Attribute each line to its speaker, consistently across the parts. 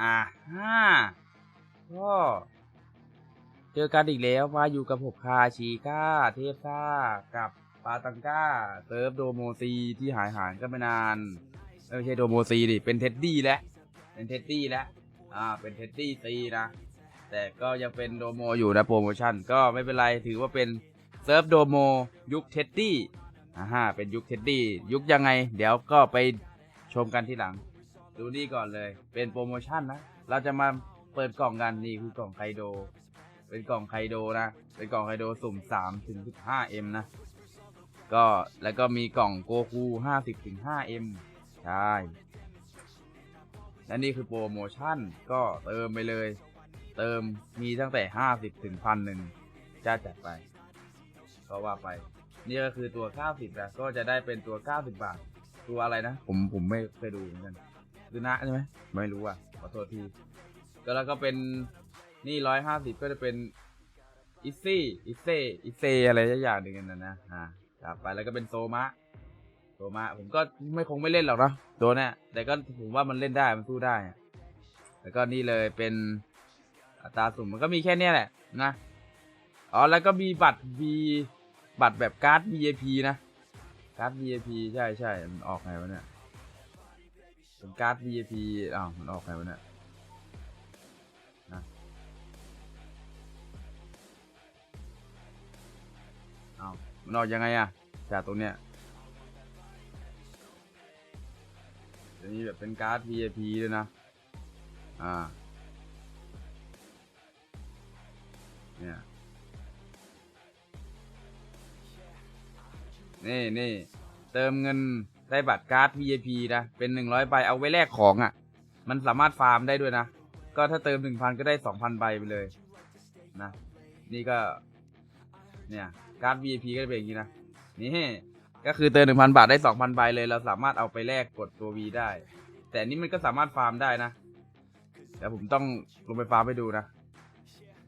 Speaker 1: อ่าฮ่าก็เจอกันอีกแล้วมาอยู่กับผมคาชีก้า เทพซ่า กับปาตังก้าเซิร์ฟโดโมซีที่หายหายกันไปนาน ไม่ใช่โดโมซีดิ เป็นเท็ดดี้แล้ว เป็นเท็ดดี้แล้ว อ่า เป็นเท็ดดี้ซีนะ แต่ก็ยังเป็นโดโมอยู่นะโปรโมชั่น ก็ไม่เป็นไร ถือว่าเป็นเซิร์ฟโดโมยุคเท็ดดี้อ่าเป็นยุคเท็ดดี้ ยุคยังไง เดี๋ยวก็ไปชมกันที่หลัง ดูนี่ก่อนเลย เป็นโปรโมชั่นนะ เราจะมาเปิดกล่องกันนี่คือกล่องไคโด เป็นกล่องไคโดนะ เป็นกล่องไคโดสุ่ม3ถึง15 M นะ ก็แล้วก็มีกล่องโกคู50ถึง5 M ใช่และนี่คือโปรโมชั่นก็เติมไปเลย เติมมีตั้งแต่ 50ถึงพันหนึ่งจะจัดไป ก็ว่าไป นี่ก็คือตัว 90นะก็จะได้เป็นตัว 90 บาท ตัวอะไรนะ ผมผมไม่เคยดูเหมือนกัน คือนะใช่ไหมไม่รู้อะขอโทษทีก็แล้วก็เป็นนี่ร้อยห้าสิบก็จะเป็นอิซี่อิเซอิเซอะไรสักอย่างหนึ่งกันนะนะอ่าครับไปแล้วก็เป็นโซมะโซมะผมก็ไม่คงไม่เล่นหรอกนะตัวเนี้ยแต่ก็ผมว่ามันเล่นได้มันสู้ได้ แล้วก็นี่เลยเป็นอัตราสุ่มมันก็มีแค่เนี้ยแหละนะอ๋อแล้วก็มีบัตร V บัตรแบบการ์ด VIP นะการ์ด VIP ใช่ใช่มันออกไงวะเนี่ย เป็นการ์ด VIP อ้าวมันออกไงวะเนี่ยนะอ้าวมันออกยังไงอะจากตรงเนี้ยจะมีแบบเป็นการ์ด VIP ด้วยนะ อ่า เนี่ยนี่นี่เติมเงิน ได้บัตรการ์ด VIP นะเป็นหนึ่งร้อยใบเอาไว้แลกของอะ่ะ มันสามารถฟาร์มได้ด้วยนะ ก็ถ้าเติมหนึ่งพันก็ได้สองพันใบไปเลยนะนี่ก็ เนี่ยการ์ด VIP ก็จะเป็นอย่างนี้นะนี่ก็คือเติมหนึ่งพันบาทได้สองพันใบเลย เราสามารถเอาไปแลกกดตัว V ได้ แต่นี่มันก็สามารถฟาร์มได้นะเดี๋ยวผมต้องลงไปฟาร์มให้ดูนะ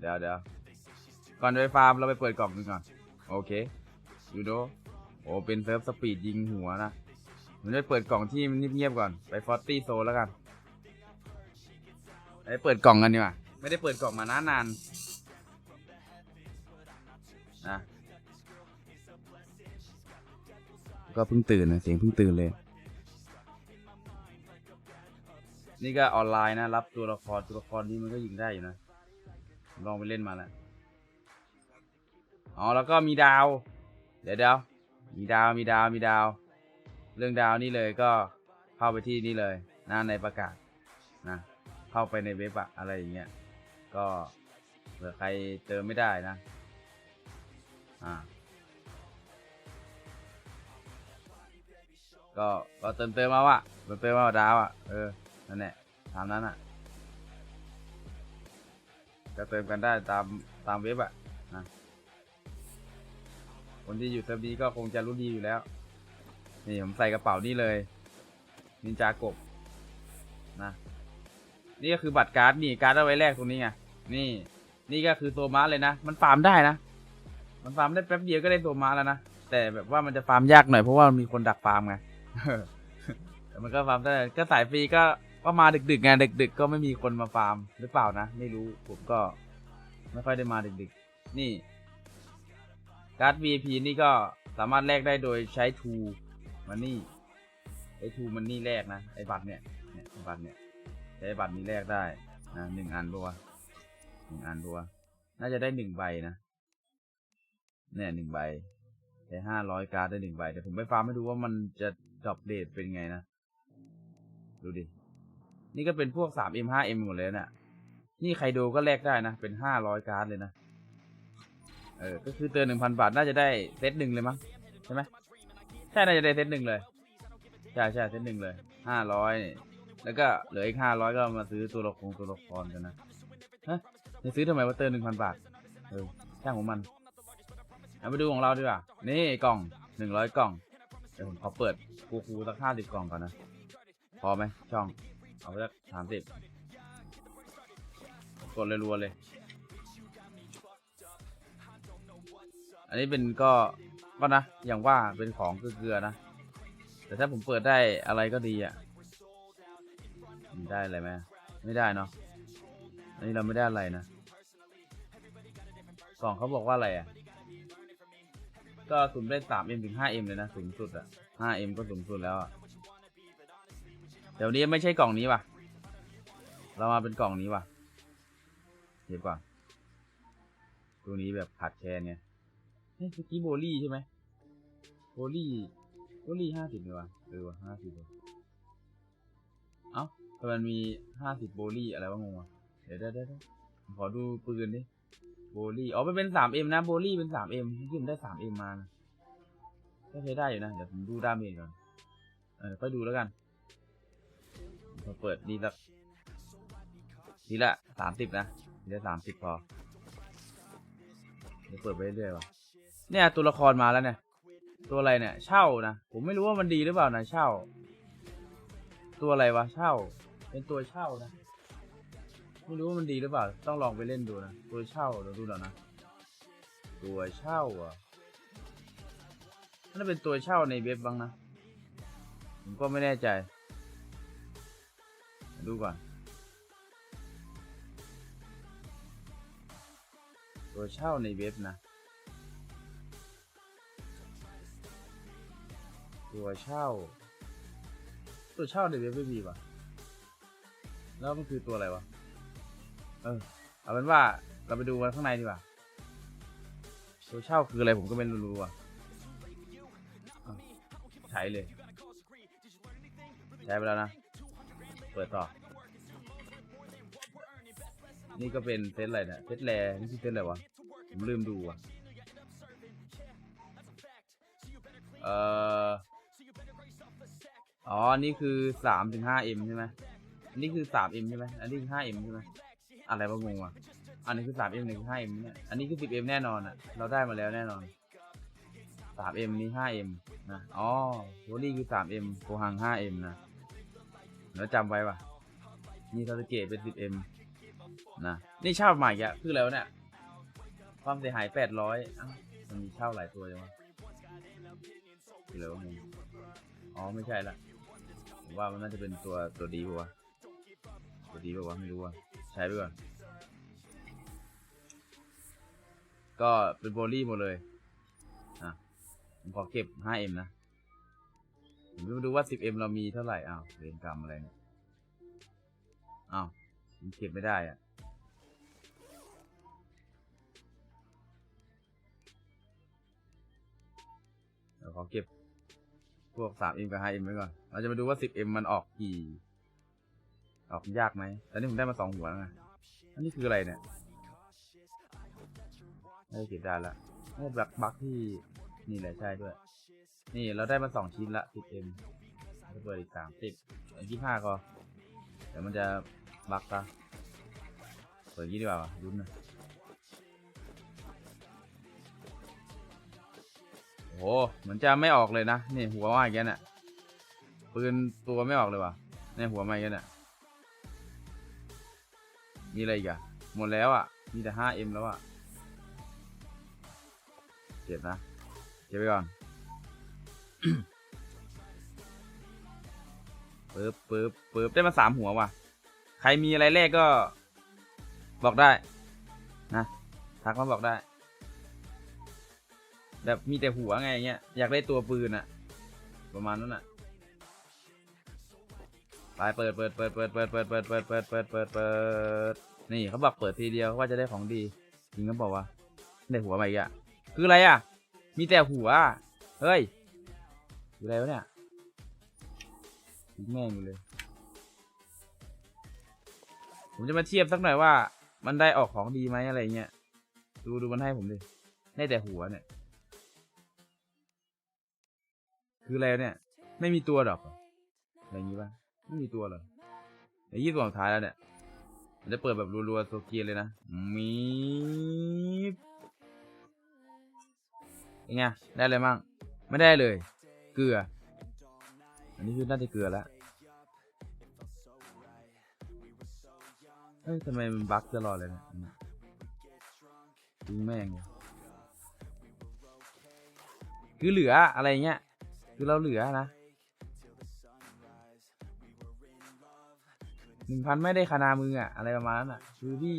Speaker 1: เดี๋ยวเดี๋ยวก่อนไปฟาร์มเราไปเปิดกล่องกันก่อน โอเคยูโดโอ้เป็นเซิร์ฟสปีดยิงหัวนะ ผมจะเปิดกล่องที่เงียบๆก่อน ไปฟอร์ตี้โซแล้วกัน ไปเปิดกล่องกันดีกว่า ไม่ได้เปิดกล่องมานานนานนะ ก็เพิ่งตื่นนะ เสียงเพิ่งตื่นเลย นี่ก็ออนไลน์นะ รับตัวละครตัวละครนี้มันก็ยิงได้อยู่นะ ลองไปเล่นมาแล้วอ๋อ แล้วก็มีดาว เดี๋ยวเดี๋ยวมีดาว มีดาว มีดาว เรื่องดาวนี่เลยก็เข้าไปที่นี่เลยหน้าในประกาศนะเข้าไปในเว็บอะอะไรอย่างเงี้ยก็เผื่อใครเติมไม่ได้นะอ่าก็ก็เติมเติมมาว่ะเติมเติมมาว่าดาวอะเออนั่นแหละตามนั้นอะก็เติมกันได้ตามตามเว็บอะนะคนที่อยู่เซิร์ฟนี้ก็คงจะรู้ดีอยู่แล้ว นี่ผมใส่กระเป๋านี่เลย นินจากบนะ นี่ก็คือบัตรการ์ดนี่การ์ดเอาไว้แลกตรงนี้ไง นี่ นี่ก็คือโซมาเลยนะ มันฟาร์มได้นะ มันฟาร์มได้แป๊บเดียวก็ได้โซมาแล้วนะ แต่แบบว่ามันจะฟาร์มยากหน่อยเพราะว่ามีคนดักฟาร์มไงแต่มันก็ฟาร์มได้ ก็สายฟรีก็ก็มาดึกๆไงดึก ๆ ก็ไม่มีคนมาฟาร์มหรือเปล่านะ ไม่รู้ผมก็ไม่ค่อยได้มาดึกๆ นี่การ์ด VIP นี่ก็สามารถแลกได้โดยใช้ทู มันนี่ไอทูมันนี่แลกนะไอบัตรเนี่ยเนี่ยบัตรเนี่ยใช้บัตรนี้แลกได้นะหนึ่งอันปัวหนึ่งอันปัวน่าจะได้หนึ่งใบนะเนี่ยหนึ่งใบใช้ห้าร้อยการ์ดได้หนึ่งใบเดี๋ยวผมไปฟาร์มให้ดูว่ามันจะดรอปเดทเป็นไงนะ ดูดิ นี่ก็เป็นพวกสาม M ห้า M หมดเลยเนี่ยนี่ใครดูก็แลกได้นะ เป็นห้าร้อยการ์ดเลยนะ เออ ก็คือเตือนหนึ่งพันบาท น่าจะได้เซตหนึ่งเลยมั้งใช่ไหม ใช่น่าจะได้เซตหนึ่งเลย ใช่ใช่เซตหนึ่งเลยห้าร้อยแล้วก็เหลืออีกห้าร้อยก็มาซื้อตัวละครตัวละครกันนะฮะจะซื้อทำไมว่าเตือนหนึ่งพันบาทเออช่างของมันเอาไปดูของเราดีกว่า นี่กล่องหนึ่งร้อยกล่องเดี๋ยวผมขอเปิดกูคูสักห้าสิบกล่องก่อนนะ พอไหมช่อง เอาไปสักสามสิบกดเลยรัวเลย อันนี้เป็นก็ ก็นะ อย่างว่าเป็นของเกลือๆนะ แต่ถ้าผมเปิดได้อะไรก็ดีอะ ได้อะไรไหมไม่ได้เนาะ อันนี้เราไม่ได้อะไรนะกล่องเขาบอกว่าอะไรอะ ก็สุ่มได้สามเอ็มถึงห้าเอ็มเลยนะสูงสุดอะห้าเอ็มก็สูงสุดแล้วอะเดี๋ยวนี้ไม่ใช่กล่องนี้ว่ะ เรามาเป็นกล่องนี้ว่ะเดี๋ยวก่อนตัวนี้แบบขาดแคลนไง เฮ้ยเมื่อกี้โบลี่ใช่ไหมโบลี่โบลี่ห้าสิบเลยวะเออว่ะห้าสิบเลยเอ้าแต่มันมีห้าสิบโบลี่อะไรวะงงวะเดี๋ยวเดี๋ยวเดี๋ยวขอดูปืนดิโบลี่อ๋อมันเป็นสามเอ็มนะโบลี่เป็นสามเอ็มขึ้นได้สามเอ็มมานะก็ใช้ได้อยู่นะ เดี๋ยวผมดูดาเมจก่อน เออค่อยดูแล้วกันพอเปิดนี่ละนี่ละสามสิบนะนี่ละสามสิบพอเดี๋ยวเปิดไปเรื่อยๆว่ะ เนี่ยตัวละครมาแล้วเนี่ย ตัวอะไรเนี่ย เช่านะ ผมไม่รู้ว่ามันดีหรือเปล่านะเช่า ตัวอะไรวะเช่า เป็นตัวเช่านะ ไม่รู้ว่ามันดีหรือเปล่า ต้องลองไปเล่นดูนะ ตัวเช่าเดี๋ยวดูแล้วนะ ตัวเช่าอะน่าเป็นตัวเช่าในเว็บบ้างนะ ผมก็ไม่แน่ใจ ดูก่อน ตัวเช่าในเว็บนะ ตัวเช่า ตัวเช่าในเว็บไม่มีป่ะ แล้วมันคือตัวอะไรวะ เออ เอาเป็นว่าเราไปดูกันข้างในดีกว่า ตัวเช่าคืออะไรผมก็ไม่รู้อะใช้เลย ใช้ไปแล้วนะ เปิดต่อ นี่ก็เป็นเซตอะไรเนี่ยเซตแรนี่คือเซตอะไรวะ ผมลืมดูอะ เอ่อ อ๋อ นี่คือสามถึงห้าเอ็มใช่ไหมอันนี้คือสามเอ็มใช่ไหมอันนี้คือห้าเอ็มใช่ไหมอะไรวะงงอะ อันนี้คือสามเอ็มหนึ่งห้าเอ็มเนี่ย อันนี้คือสิบเอ็มแน่นอนอะ เราได้มาแล้วแน่นอนสามเอ็มนี่ห้าเอ็มนะ อ๋อโวลี่คือสามเอ็มโกหังห้าเอ็มนะ แล้วจำไว้ป่ะ นี่ซาสเกะเป็นสิบเอ็มนะ นี่เช่าใหม่อะคือแล้วเนี่ย ความเสียหายแปดร้อยมันมีเช่าหลายตัวจังวะคือแล้วงงอ๋อ ไม่ใช่ละ ผมว่ามันน่าจะเป็นตัวตัวดีป่าวะตัวดีป่าวะไม่รู้อะใช้ไปก่อนก็เป็นโบลี่หมดเลยอะผมขอเก็บ 5M นะผมจะมาดูว่า 10M เรามีเท่าไหร่อ้าวเรียนกรรมอะไรเนี่ยอ้าวผมเก็บไม่ได้อะเดี๋ยวขอเก็บ วก 3M กับ 5M ไว้ก่อน เราจะมาดูว่า 10M มันออกกี่ ออกยากไหมตอนนี้ผมได้มาสองหัวแล้วไงอันนี้คืออะไรเนี่ยไม่ได้เก็บได้ละนี่บักบักที่นี่แหละใช่ด้วย นี่เราได้มาสองชิ้นละ 10M จะเปิดอีกสามสิบยี่ห้าก็เดี๋ยวมันจะบักซะเปิดยี่ดีกว่าลุ้นนะ โอ้โหเหมือนจะไม่ออกเลยนะนี่หัวมาอีกแล้วเนี่ยปืนตัวไม่ออกเลยว่ะนี่หัวมาอีกแล้วเนี่ยมีอะไรอีกอะหมดแล้วอะมีแต่ 5M แล้วอะเก็บนะเก็บไปก่อนปึ๊บปึ๊บปึ๊บได้มาสามหัวว่ะ ใครมีอะไรแรกก็บอกได้ นะ ทักมาบอกได้ แบบมีแต่หัวไงเงี้ยอยากได้ตัวปืนอะประมาณนั้นอะไปเปิดเปิดเปิดเปิดเปิดเปิดเปิดเปิดเปิดเปิดเปิดเปิดนี่เขาบอกเปิดทีเดียวว่าจะได้ของดีจริงก็บอกว่าได้หัวมาอีกอะคืออะไรอะมีแต่หัวเฮ้ยคืออะไรวะเนี่ยทิ้งแม่งเลย ผมจะมาเทียบสักหน่อยว่า มันได้ออกของดีไหมอะไรเงี้ยดูดูมันให้ผมดิได้แต่หัวเนี่ย คืออะไรวเนี่ย ไม่มีตัวดอกเหรออะไรอย่างงี้ป่ะไม่มีตัวเหรอในยี่ตัวสุดท้ายแล้วเนี่ยมันจะเปิดแบบรัวๆโซเกียเลยนะมีเป็นไงได้เลยมั่งไม่ได้เลย เกลือ อันนี้คือน่าจะเกลือแล้วเฮ้ยทำไมมันบั๊กตลอดเลยเนี่ยดูแม่งคือเหลืออะไรเงี้ย คือเราเหลือนะหนึ่งพันไม่ได้คานามืออะอะไรประมาณนั้นอะคือพี่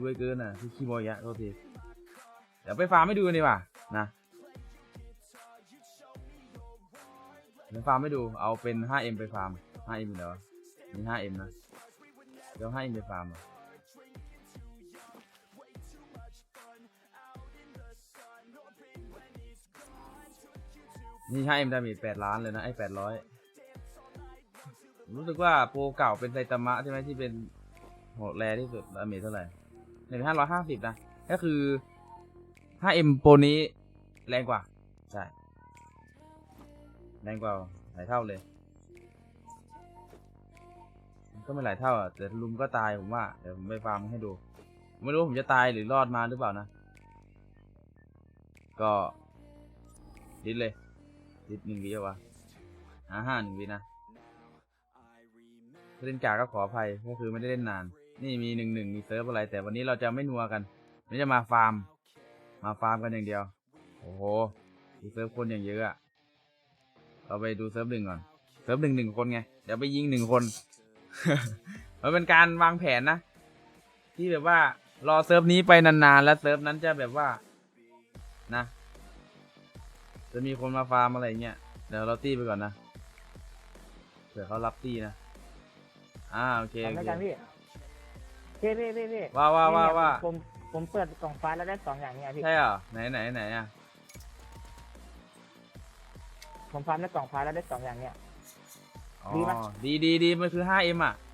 Speaker 1: รวยเกินอะคือคีโมยะโทษทีเดี๋ยวไปฟาร์มให้ดูกันดีกว่านะไปฟาร์มให้ดูเอาเป็น 5M ไปฟาร์ม 5M อยู่แล้วะนี่ 5M นะเดี๋ยว 5M ไปฟาร์มอะ นี่ 5M ดาเมจ8ล้านเลยนะไอ้800รู้สึกว่าโปรเก่าเป็นไซตามะใช่ไหมที่เป็นโหดแรที่สุดดาเมจเท่าไหร่หนึ่งห้าร้อยห้าสิบนะ ก็คือ 5M โปรนี้แรงกว่า ใช่ แรงกว่าหลายเท่าเลย ก็ไม่หลายเท่าอะแต่ลุมก็ตายผมว่า เดี๋ยวผมไปฟาร์มให้ดู ไม่รู้ผมจะตายหรือรอดมาหรือเปล่านะ ก็ดิดเลย ดิดหนึ่งวิเอาวะห้าห้าหนึ่งวินะเล่นกาก็ขออภัยก็คือไม่ได้เล่นนาน นี่มีหนึ่งหนึ่งมีเซิร์ฟอะไร แต่วันนี้เราจะไม่นัวกันวันนี้จะมาฟาร์ม มาฟาร์มกันอย่างเดียว โอ้โหดูเซิร์ฟคนอย่างเยอะอะเราไปดูเซิร์ฟหนึ่งก่อน เซิร์ฟหนึ่งหนึ่งคนไง เดี๋ยวไปยิงหนึ่งคน มันเป็นการวางแผนนะ ที่แบบว่ารอเซิร์ฟนี้ไปนานๆ แล้วเซิร์ฟนั้นจะแบบว่า นะ จะมีคนมาฟาร์มอะไรเงี้ยเดี๋ยวเราตีไปก่อนนะเผื่อเขารับตีนะอ่าโอเค
Speaker 2: ทำ
Speaker 1: โอ
Speaker 2: ได้
Speaker 1: เค
Speaker 2: กันพี่พี่พี่พี่พี่
Speaker 1: ว่าว่าว่า
Speaker 2: เนี่ย
Speaker 1: ว่า
Speaker 2: ผมผมเปิดกล่องฟ้าแล้วได้สองอย่างเนี่ยพี่
Speaker 1: ใช่เหรอไหนไหนไหนอะ
Speaker 2: ผมฟาร์มได้กล่องฟ้าแล้วได้สองอย่างเนี่ย
Speaker 1: อ๋อ
Speaker 2: ดีปะ
Speaker 1: ดีดีดีมันคือ 5M อะ
Speaker 2: อ๋อ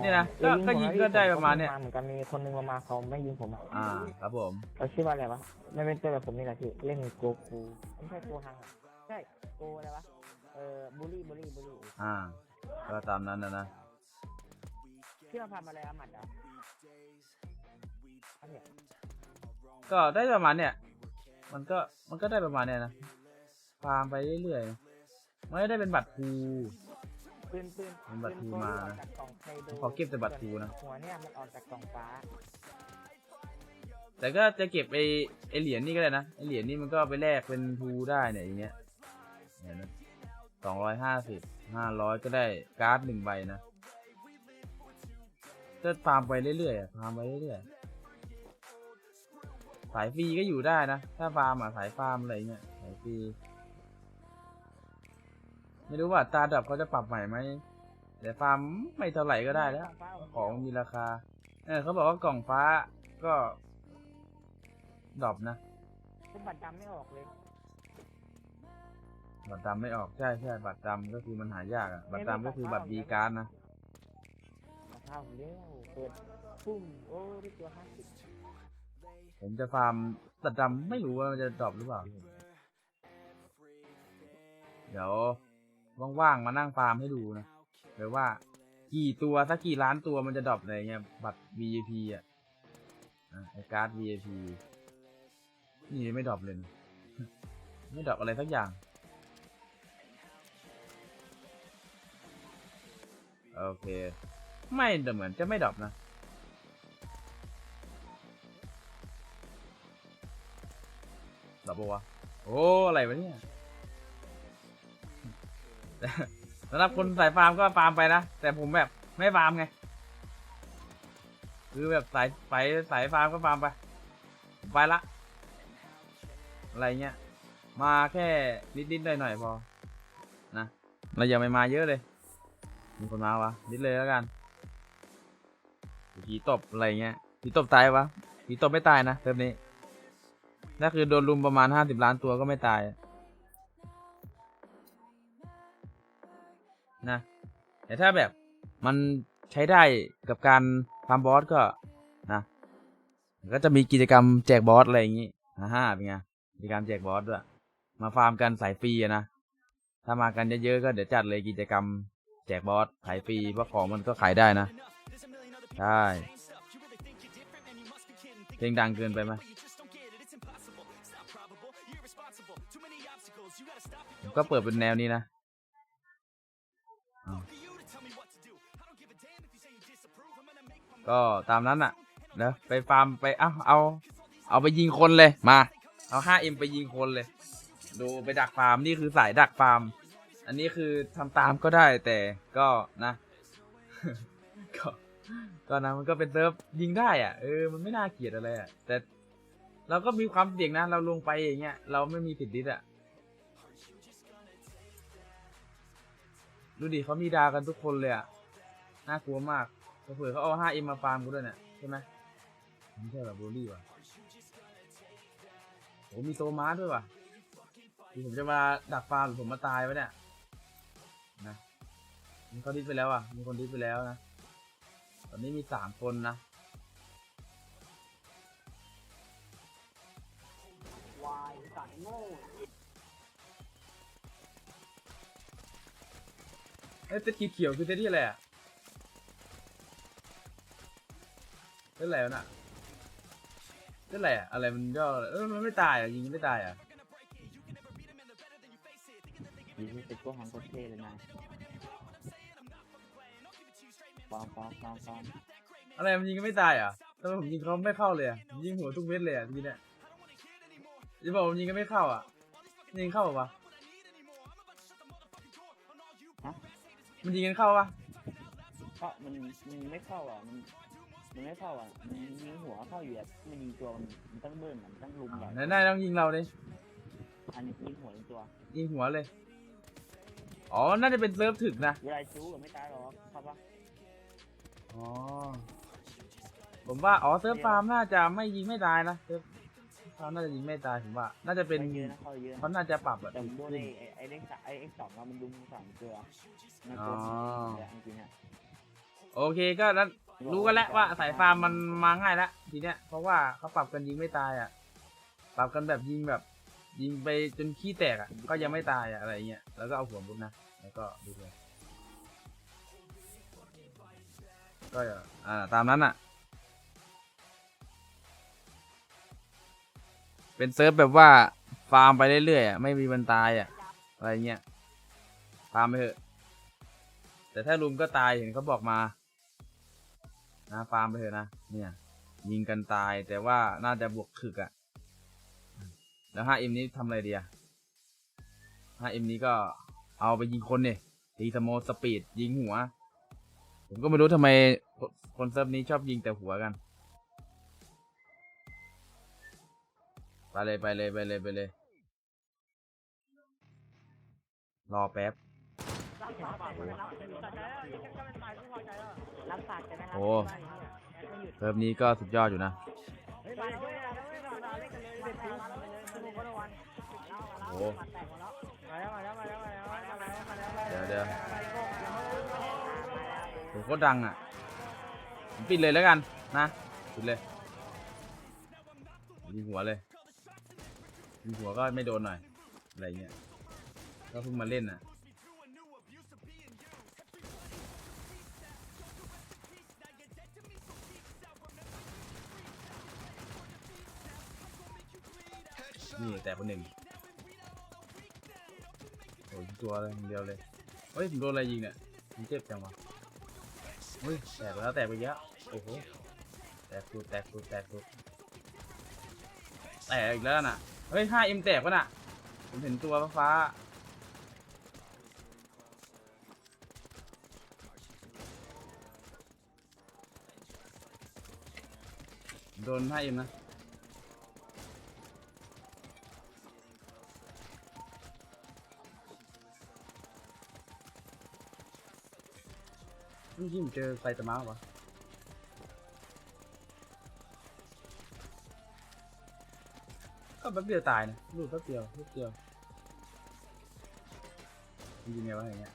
Speaker 1: เนี่ยนะ
Speaker 2: แล้ว
Speaker 1: ก็ยิง
Speaker 2: ผม
Speaker 1: ก็ได้
Speaker 2: ผม
Speaker 1: ประมาณเนี่ย
Speaker 2: เหมือนกันมีคนนึงมามาเขาไม่ยิงผมอะ
Speaker 1: อ่าครับผม
Speaker 2: เขาชื่อว่าอะไรวะไม่เป็นตัวแบบผมนี่แหละพี่เล่นโกคูไม่ใช่โกฮังอะใช่โกอะไรวะเออบูลลี่บูลลี่บูลลี่
Speaker 1: อ่า ก็ตามนั้นนะนะ
Speaker 2: ที่เราทำอะไรอามัดเหรอะเนี่ย
Speaker 1: ก็ได้ประมาณเนี่ย มันก็มันก็ได้ประมาณเนี่ยนะฟาร์มไปเรื่อยๆไม่ได้เป็นบัตรครู
Speaker 2: ปืนปืน
Speaker 1: มันบัตร
Speaker 2: ปืน
Speaker 1: ทู
Speaker 2: โก
Speaker 1: มา
Speaker 2: ที่ออกจากกล่องไคโด
Speaker 1: ขอเก็บแต่บัตรทูนะ
Speaker 2: หัวเนี่ยมันออกจากกล่องฟ้า
Speaker 1: แต่ก็จะเก็บไอไอเหรียญนี่ก็ได้นะไอเหรียญนี่มันก็เอาไปแลกเป็นทูได้เนี่ยอย่างเงี้ยเนี่ยนะสองร้อยห้าสิบห้าร้อยก็ได้การ์ดหนึ่งใบนะก็ฟาร์มไปเรื่อยๆอะฟาร์มไปเรื่อยๆสายฟรีก็อยู่ได้นะ ถ้าฟาร์มอะสายฟาร์มอะไรเงี้ยสายฟรี ไม่รู้ว่าตาดับเขาจะปรับใหม่ไหมแต่ฟาร์มไม่เท่าไหร่ก็ได้แล้ว ของมีราคา เออเขาบอกว่ากล่องฟ้าก็ดรอปนะ
Speaker 2: ผมบัตรดำไม่ออกเลย
Speaker 1: บัตรดำไม่ออกใช่ใช่บัตรดำก็คือมันหายากอะบัตรดำก็คือบัตรดีการ์ดนะ
Speaker 2: รองเท้าผมเร็วเปิดปุ้มโอ้ได้ตัวห้าสิบ
Speaker 1: ผมจะฟาร์มบัตรดำไม่รู้ว่ามันจะดรอปหรือเปล่า เดี๋ยว ว่างๆ มานั่งฟาร์มให้ดูนะแบบว่า กี่ตัวสักกี่ล้านตัวมันจะดรอปอะไรเงี้ย บัตร VIP อะอะไอการ์ด VIP นี่ไม่ดรอปเลยนะไม่ดรอปอะไรสักอย่าง โอเค ไม่แต่เหมือนจะไม่ดรอปนะดรอปปะวะ โอ้ อะไรวะเนี่ย สำหรับคนสายฟาร์มก็ฟาร์มไปนะ แต่ผมแบบไม่ฟาร์มไง คือแบบสายสายสายฟาร์มก็ฟาร์มไป ไปละ อะไรเงี้ย มาแค่นิดๆหน่อยๆพอ นะ เราอย่าไปมาเยอะเลย มีคนมาวะ นิดเลยแล้วกันผีตบอะไรเงี้ยผีตบตายวะผีตบไม่ตายนะเทอมนี้นั่นคือโดนลุมประมาณห้าสิบล้านตัวก็ไม่ตาย นะ แต่ถ้าแบบมันใช้ได้กับการทำบอสก็นะก็จะมีกิจกรรมแจกบอสอะไรอย่างงี้ฮ่าฮ่าเป็นไงกิจกรรมแจกบอสด้วยมาฟาร์มกันสายฟรีนะถ้ามากันเยอะๆก็เดี๋ยวจัดเลยกิจกรรมแจกบอสขายฟรีเพราะของมันก็ขายได้นะใช่เพลงดังเกินไปไหมก็เปิดเป็นแนวนี้นะ ก็ตามนั้นอะเนอะไปฟาร์มไปเอาเอา เอาไปยิงคนเลยมา เอา 5M ไปยิงคนเลย ดูไปดักฟาร์มนี่คือสายดักฟาร์ม อันนี้คือทำตามก็ได้แต่ก็นะก็ตอนนั้นมันก็เป็นเซิร์ฟยิงได้อะเออมันไม่น่าเกลียดอะไรอะแต่เราก็มีความเสี่ยงนะเราลงไปอย่างเงี้ยเราไม่มีสิทธิ์ดิสอะดูดิเขามีดากันทุกคนเลยอะน่ากลัวมาก เผื่อเขาเอา 5M มาฟาร์มกูด้วยเนี่ยใช่ไหมไม่ใช่แบบโบลี่ว่ะโอ้มีโซมาด้วยว่ะผมจะมาดักฟาร์มหรือผมมาตายวะเนี่ยนะมีคนดิสไปแล้วอะ มีคนดิสไปแล้วนะ ตอนนี้มีสามคนนะ
Speaker 2: วายสัตว์โง่
Speaker 1: เอ้เซตเขียวคือเซตที่อะไรอะ เซตอะไรวะน่ะเซตอะไรอะอะไรมันย่อเออมันไม่ตายอะยิงไม่ตายอะ
Speaker 2: ยิงนี่เป็นตัวหังโคตรเท่เลยนะปอมปอมปอมปอม
Speaker 1: อะไรมันยิงก็ไม่ตายอะทำไมผมยิงเขาไม่เข้าเลยอะผมยิงหัวทุกเม็ดเลยอะทีเนี้ยจะบอกผมยิงก็ไม่เข้าอะยิงเข้าปะมันยิงกันเข้าปะ
Speaker 2: ก็มันมันไม่เข้าอะมัน มันไม่เข้าอะมันยิงหัวเข้าอยู่อะมันยิงตัวมันมันต้องเบิ้ลมันต้องลุมแบบ
Speaker 1: ไหนนายต้องยิงเราดิ
Speaker 2: อันนี้ยิงหัวยิงตัว
Speaker 1: ยิงหัวเลย อ๋อ น่าจะเป็นเซิร์ฟถึกนะ
Speaker 2: เวลาจู้อะไม่ตายหรอกเข้าปะ
Speaker 1: อ๋อ ผมว่า อ๋อ เซิร์ฟฟาร์มน่าจะไม่ยิงไม่ตายนะ เซิร์ฟฟาร์มน่าจะยิงไม่ตายผมว่า น่าจะเป็น
Speaker 2: ไม่เยอะนะเข้าเยอะ
Speaker 1: เขาน่าจะปรับแบบ
Speaker 2: แต่ผมโดนไอ้ไอ้ไอ้เลขสามไอ้เอ็กสองอะมันลุมสามตัวมัน
Speaker 1: อ๋
Speaker 2: ตั
Speaker 1: อ
Speaker 2: วแต่จริงๆอะ
Speaker 1: โอเคก็นั้น รู้กันแล้วว่าสายฟาร์มมันมาง่ายแล้วทีเนี้ยเพราะว่าเขาปรับกันยิงไม่ตายอะ ปรับกันแบบยิงแบบ ยิงไปจนขี้แตกอะ ก็ยังไม่ตายอะอะไรเงี้ยแล้วก็เอาหัวมุดนะแล้วก็ดูเลยก็อ่าตามนั้นอะ เป็นเซิร์ฟแบบว่าฟาร์มไปเรื่อยๆอะไม่มีวันตายอะอะไรเงี้ยฟาร์มไปเถอะแต่ถ้าลุมก็ตายเห็นเขาบอกมา นะฟาร์มไปเถอะนะเนี่ยยิงกันตายแต่ว่าน่าจะบวกขึกอะแล้ว 5M นี้ทำอะไรดีอะ 5M นี้ก็เอาไปยิงคนเนี่ยตีสโมสปีดยิงหัว ผมก็ไม่รู้ทำไมคนเซิร์ฟนี้ชอบยิงแต่หัวกัน ไปเลยไปเลยไปเลยไปเลย รอแป๊บ โอ้เซิร์ฟนี้ก็สุดยอดอยู่นะโอ้เดี๋ยวเดี๋ยวโหโคตรดังอะปิดเลยแล้วกันนะปิดเลยยิงหัวเลยยิงหัวก็ไม่โดนหน่อยอะไรเงี้ยก็เพิ่งมาเล่นอะ นี่แต่คนหนึ่งโอ้ยตัวอะไรอย่างเดียวเลย เฮ้ยผมโดนอะไรยิงเนี่ยมันเจ็บจังวะเฮ้ยแตกแล้วแตกไปเยอะโอ้โหแตกสุดแตกสุดแตกสุดแตกอีกแล้วน่ะเฮ้ย 5M แตกปะน่ะผมเห็นตัวฟ้าโดน 5M นะ มื่อกี้ผมเจอไซตามะวะก็แป๊บเดียวตายนะลูกแป๊บเดียวลูกเดียวมันยิงไงวะอย่างเงี้ย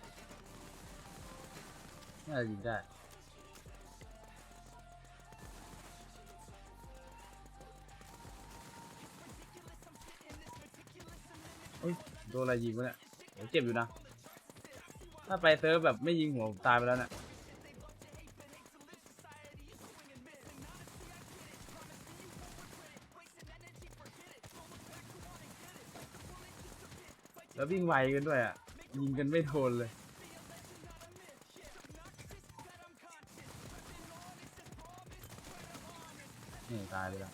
Speaker 1: น่าจะยิงได้เฮ้ยโดนอะไรยิงวะเนี่ยเจ็บอยู่นะ ถ้าไปเซิร์ฟแบบไม่ยิงหัวตายไปแล้วเนะี่ย แล้ววิ่งไวกันด้วยอะ ยิงกันไม่โทนเลย นี่ตายเลยละ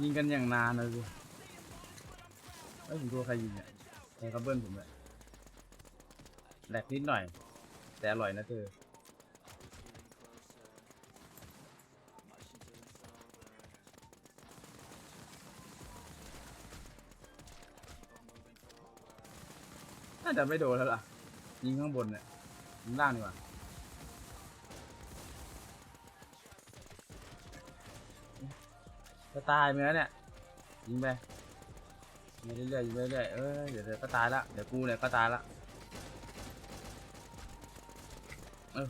Speaker 1: ยิงกันอย่างนานเลยสิเอ้ยผมตัวใครยิงเนี่ยใครเขาเบิ้ลผมเลยแหลกนิดหน่อย แต่อร่อยนะเธอน่าจะไม่โดนแล้วล่ะ ยิงข้างบนเนี่ยยิงล่างดีกว่าจะตายไหมเนี่ย ยิงไปยิงเรื่อยๆยิงไปเรื่อยๆเออเดี๋ยวเดี๋ยวก็ตายละเดี๋ยวกูเนี่ยก็ตายละ เออ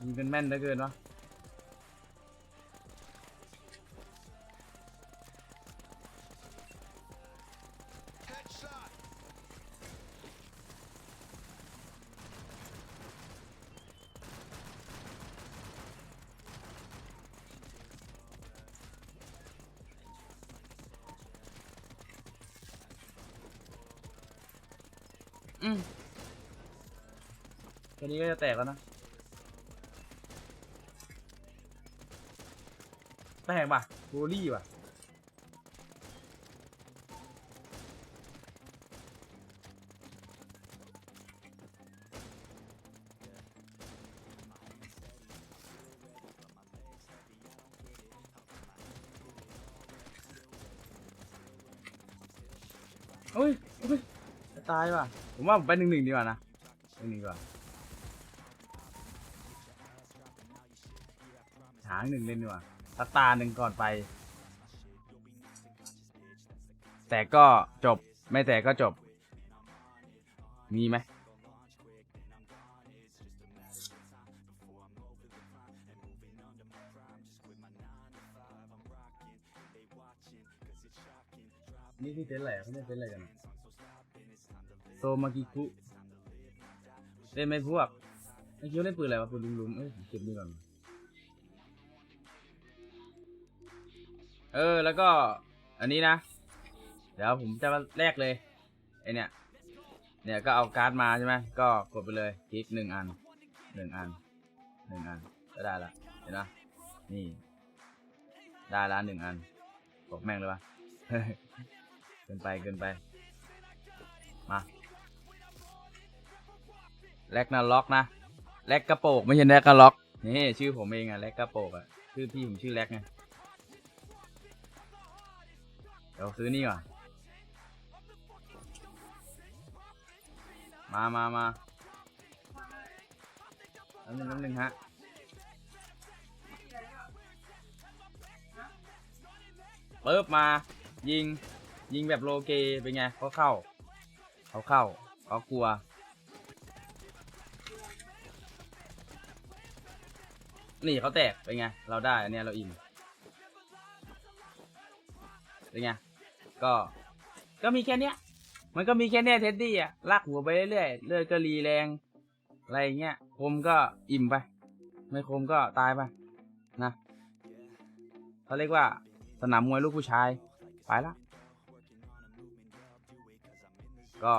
Speaker 1: ยิงเป็นแม่นเหลือเกินวะอืม แค่นี้ก็จะแตกแล้วนะ แตกป่ะโบลี่ป่ะ เฮ้ยเฮ้ยจะตายว่ะ ผมว่าผมไปหนึ่งหนึ่งดีกว่านะหนึ่งหนึ่งดีกว่าางหนึ่งเล่นดีกว่าสักตาหนึ่งก่อนไป แต่ก็จบไม่แต่ก็จบ มีไหมนี่คือเต้นอะไรอะเขาเรียกเต้นอะไรกันอะโซมากิคุเล่นไหมพวกไอ้คิวเล่นปืนอะไรวะปืนลุมๆเอ้ยผมเก็บนี่ก่อน เออ แล้วก็อันนี้นะ เดี๋ยวผมจะมาแลกเลยไอเนี่ยเนี่ยก็เอาการ์ดมาใช่ไหมก็กดไปเลยคลิกหนึ่งอันหนึ่งอันหนึ่งอันก็ได้ละเห็นนะนี่ ได้ละหนึ่งอันกแม่งเลยวะเกินไปเกินไป มาแลกนาล็อกนะแลกกระโปกไม่ใช่แลกกระล็อกนี่ชื่อผมเองอะแลกกระโปกอะชื่อพี่ผมชื่อแลกไง ดี๋ยวซื้อนี่ก่อน มามามาน้ำหนึ่งน้ำหนึ่งฮะปึ๊บมา ยิง ยิงแบบโลเก เป็นไงเขาเข้า เขาเข้า เขากลัว นี่เขาแตก เป็นไง เราได้ อันเนี้ยเราอินเป็นไง ก็ ก็มีแค่เนี้ย มันก็มีแค่เนี้ยเท็ดดี้อะลากหัวไปเรื่อยๆเลือดก็รีแรง อะไรเงี้ยคมก็อิ่มไป ไม่คมก็ตายไป นะเขาเรียกว่าสนามมวยลูกผู้ชาย ไปละ ก็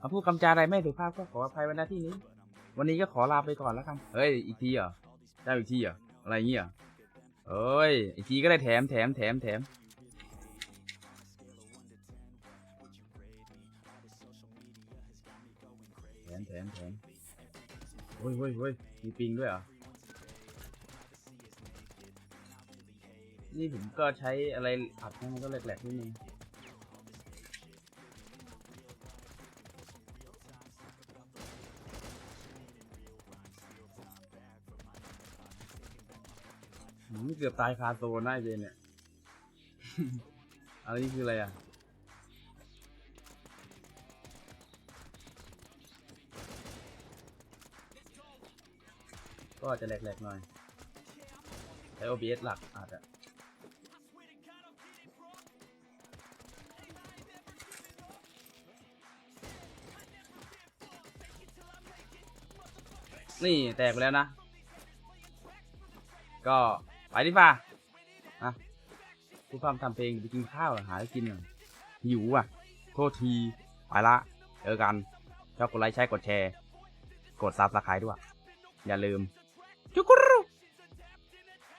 Speaker 1: มาพูดคำจาอะไรไม่สุภาพก็ขออภัยไว้ณที่นี้ วันนี้ก็ขอลาไปก่อนแล้วกัน เฮ้ย อีกทีเหรอได้อีกทีเหรออะไรเงี้ยเหรอเอ้ย อีกทีก็ได้แถมแถมแถมแถม ฮ้ยเฮ้ยเฮ้ยมีปิงด้วยเหรอ นี่ผมก็ใช้อะไรอัดให้มันก็แหลกๆนิดนึงผมเกือบตายคาโซนได้เจนเนี่ย อะไรนี่คืออะไรอะ ก็จะแหลกๆหน่อยใช้ OBS หลักอาจจะนี่แตกไปแล้วนะ ก็ไปดิฟ้านะผู้ฟังทำเพลงไปกินข้าวหาอะไรกินหน่อยหิวอะ โทษที ไปละเจอกัน ชอบกดไลค์ใช้กดแชร์ กดซับสไครต์ด้วย อย่าลืม จุกรู